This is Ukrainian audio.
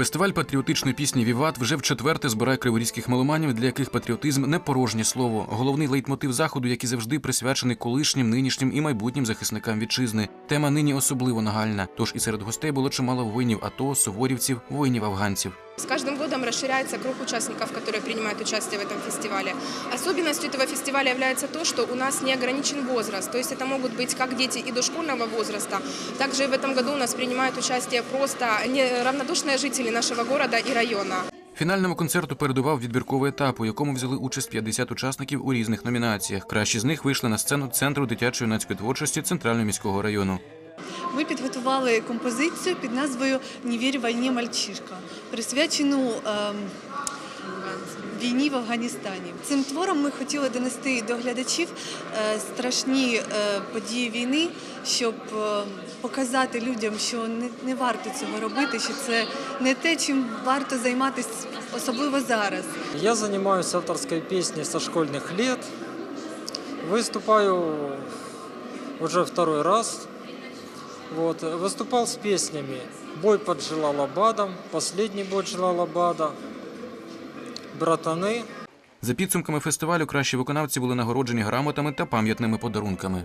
Фестиваль патріотичної пісні Віват вже вчетверте збирає криворізьких меломанів, для яких патріотизм не порожнє слово. Головний лейтмотив заходу, який завжди, присвячений колишнім, нинішнім і майбутнім захисникам вітчизни. Тема нині особливо нагальна. Тож і серед гостей було чимало воїнів АТО, суворівців, воїнів-афганців. С каждым годом расширяется круг участников, которые принимают участие в этом фестивале. Особенностью этого фестиваля является то, что у нас не ограничен возраст. То есть это могут быть как дети и дошкольного возраста. Также в этом году у нас принимают участие просто неравнодушные жители нашего города и района. Фінальному концерту передував відбірковий етап, у якому взяли участь 50 учасників у різних номінаціях. Кращі з них вийшли на сцену центру дитячої юнацької творчості Центрального міського району. Ми підготували композицію під назвою «Не вірь війні, мальчишка», присвячену ем, війні в Афганістані. Цим твором ми хотіли донести до глядачів е, страшні е, події війни, щоб е, показати людям, що не, варто цього робити, що це не те, чим варто займатися, особливо зараз. Я занимаюсь авторской песней со школьных лет. Выступаю уже второй раз. Вот. Выступал с песнями «Бой под Джалалабадом», «Последний бой Джалалабада», «Братаны». За підсумками фестивалю кращі виконавці були нагороджені грамотами та пам'ятними подарунками.